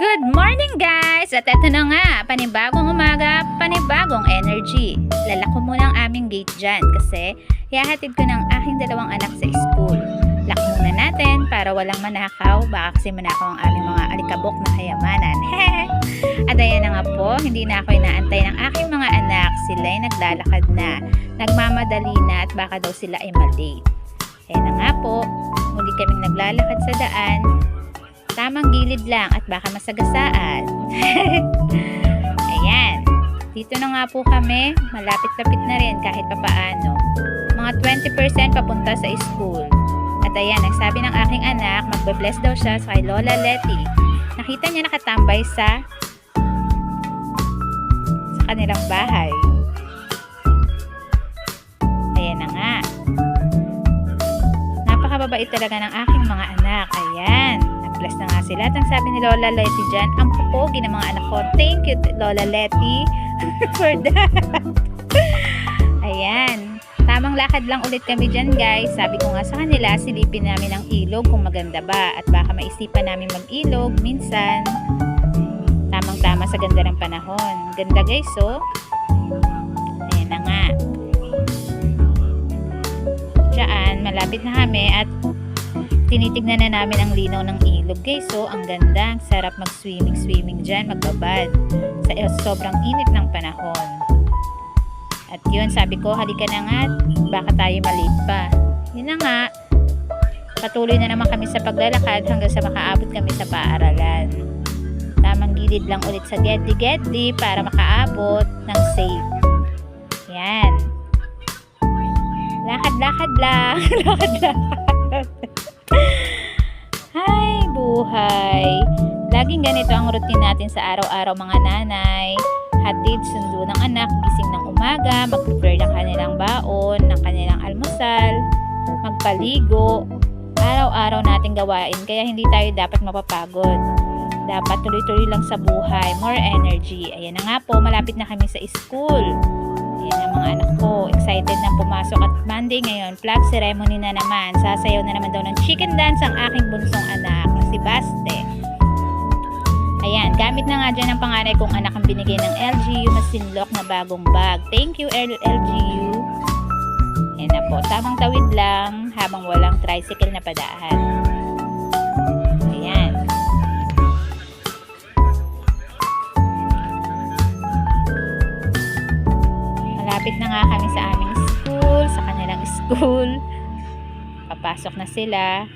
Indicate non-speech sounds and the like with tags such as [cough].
Good morning guys! At eto na nga, panibagong umaga, panibagong energy. Lalako muna ang aming gate dyan kasi yahatid ko ng aking dalawang anak sa school. Lock muna natin para walang manakaw, baka kasi manakaw ang aming mga alikabok na kayamanan. [laughs] At ayan na nga po, hindi na ako inaantay ng aking mga anak. Sila'y naglalakad na, nagmamadali na at baka daw sila ay malate. Ayan na nga po, muli kaming naglalakad sa daan tamang gilid lang at baka masagasaan. [laughs] Ayan. Dito na nga po kami. Malapit-lapit na rin kahit papaano. Mga 20% papunta sa school. At ayan, nagsabi ng aking anak, magbe-bless daw siya sa kay Lola Letty. Nakita niya nakatambay sa sa kanilang bahay. Ayan na nga. Napakababait talaga ng aking mga anak. Ayan. Nag-bless na nga sila. At ang sabi ni Lola Letty dyan, ang pupogi ng mga anak ko. Thank you, Lola Letty, [laughs] for that. Ayan. Tamang lakad lang ulit kami dyan, guys. Sabi ko nga sa kanila, silipin namin ang ilog kung maganda ba. At baka maisipan namin mag-ilog minsan. Tamang-tama sa ganda ng panahon. Ganda, guys, oh. Ayan na nga. Diyan, malapit na kami at tinitignan na namin ang linaw ng ilog guys. So ang ganda. Ang sarap mag swimming swimming dyan magbabad sa sobrang init ng panahon. At yun sabi ko halika na nga baka tayo malate pa. Yun na nga. Patuloy na naman kami sa paglalakad hanggang sa makaabot kami sa paaralan. Tamang gilid lang ulit sa gedli gedli para makaabot ng safe. Yan. Lakad-lakad lang. [laughs] Lakad-lakad Hay, buhay. Laging ganito ang routine natin sa araw-araw mga nanay. Hatid, sundo ng anak, gising ng umaga, mag-prepare ng kanilang baon, ng kanilang almusal, magpaligo. Araw-araw nating gawain, kaya hindi tayo dapat mapapagod. Dapat tuloy-tuloy lang sa buhay, more energy. Ayan na nga po, malapit na kami sa school. Pumasok at Monday ngayon, flag ceremony na naman. Sasayaw na naman daw ng chicken dance ang aking bunsong anak na si Baste. Ayan, gamit na nga dyan ang panganay kong anak ang binigay ng LGU na sinlock na bagong bag. Thank you, LGU. Ayan na po, tamang tawid lang habang walang tricycle na padaan. Malapit na nga kami sa aming school, sa kanilang school. Papasok na sila.